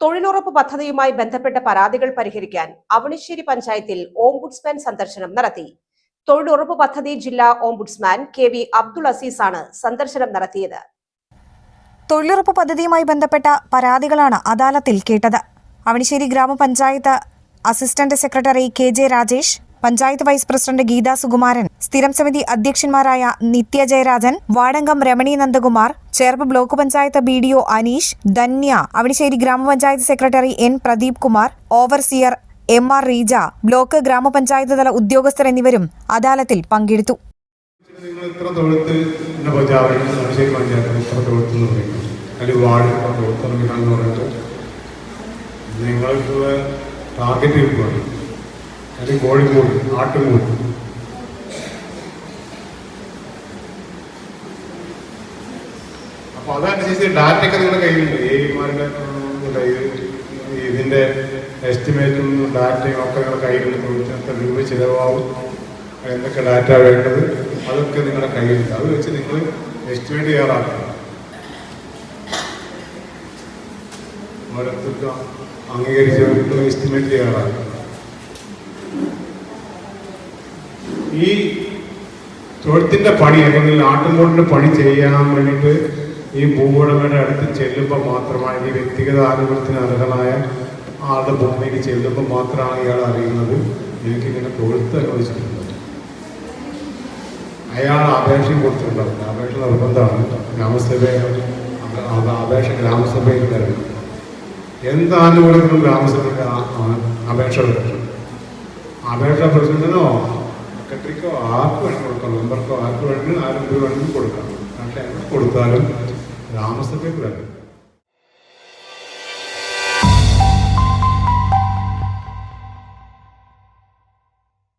തൊഴിലുറപ്പ് പദ്ധതിയുമായി ബന്ധപ്പെട്ട പരാതികൾ പരിഹരിക്കാൻ അവണിശ്ശേരി പഞ്ചായത്തിൽ ഓംബുഡ്സ്മാൻ സന്ദർശനം നടത്തി. തൊഴിലുറപ്പ് പദ്ധതി ജില്ലാ ഓംബുഡ്സ്മാൻ കെ വി അബ്ദുൾ അസീസാണ് സന്ദർശനം നടത്തിയത്. തൊഴിലുറപ്പ് പദ്ധതിയുമായി ബന്ധപ്പെട്ട പരാതികളാണ് അദാലത്തിൽ കേട്ടത്. അവണിശ്ശേരി ഗ്രാമപഞ്ചായത്ത് assistant secretary K J Rajesh panchayat vice president Geetha Sukumaran സ്ഥിരം സമിതി അധ്യക്ഷന്മാരായ Nithya Jayarajan വാടങ്കം Ramani Nandakumar Cherpu block panchayat B D O Aneesh Dhanya Avidissery ഗ്രാമപഞ്ചായത്ത് secretary N Pradeep Kumar overseer M R Reeja block ഗ്രാമപഞ്ചായത്ത് തല ഉദ്യോഗസ്ഥർ എന്നിവരും അദാലത്തിൽ പങ്കെടുത്തു. നിങ്ങൾ ടാർഗറ്റ് കിട്ടുകയാണ് അല്ലെങ്കിൽ കോഴിക്കോട് ആട്ടുംകൂട് അപ്പോൾ അതനുസരിച്ച് ഡാറ്റയൊക്കെ നിങ്ങളുടെ കയ്യിലുണ്ട്. ഏമാരുടെ ഇതിന്റെ എസ്റ്റിമേറ്റും ഡാറ്റയും ഒക്കെ നിങ്ങളുടെ കയ്യിലുണ്ട്. എത്ര രൂപ ചിലവാകും. എന്തൊക്കെ ഡാറ്റ വേണ്ടത് അതൊക്കെ നിങ്ങളുടെ കയ്യിലുണ്ട്. അത് വെച്ച് നിങ്ങൾ എസ്റ്റിമേറ്റ് തയ്യാറാക്കണം. ഓരോരുത്തർക്കും അംഗീകരിച്ച് എസ്റ്റിമേറ്റ് തയ്യാറാക്കണം. ഈ തൊഴുത്തിന്റെ പണി അല്ലെങ്കിൽ ആട്ടുംകൂടിന്റെ പണി ചെയ്യാൻ വേണ്ടിയിട്ട് ഈ ഭൂവുടമയുടെ അടുത്ത് ചെല്ലുമ്പോൾ മാത്രമാണ് ഈ വ്യക്തിഗത ആനുകൂല്യത്തിന് അർഹനായ ആളുടെ ഭൂമിക്ക് ചെല്ലുമ്പോൾ മാത്രമാണ് ഇയാൾ അറിയുന്നത്. എനിക്ക് ഇങ്ങനെ തൊഴുത്ത് അനുവദിച്ചിട്ടുണ്ട് അയാൾ അപേക്ഷയും കൊടുത്തിട്ടുണ്ടാവില്ല അപേക്ഷ നിർബന്ധമാണ്. ഗ്രാമസഭയിൽ അത് അപേക്ഷ ഗ്രാമസഭയിൽ തരണം. എന്ത് ആനുകൂല്യത്തിനും ആ- അപേക്ഷ തരണം അപേക്ഷ പ്രസിഡന്റിനോ സെക്രട്ടറിക്കോ ആർക്ക് വേണം കൊടുക്കാം. മെമ്പർക്കോ ആർക്ക് വേണമെങ്കിലും ആരും വേണമെങ്കിലും കൊടുക്കാം. പക്ഷേ കൊടുത്താലും ഗ്രാമസഭയ്ക്ക് വരണം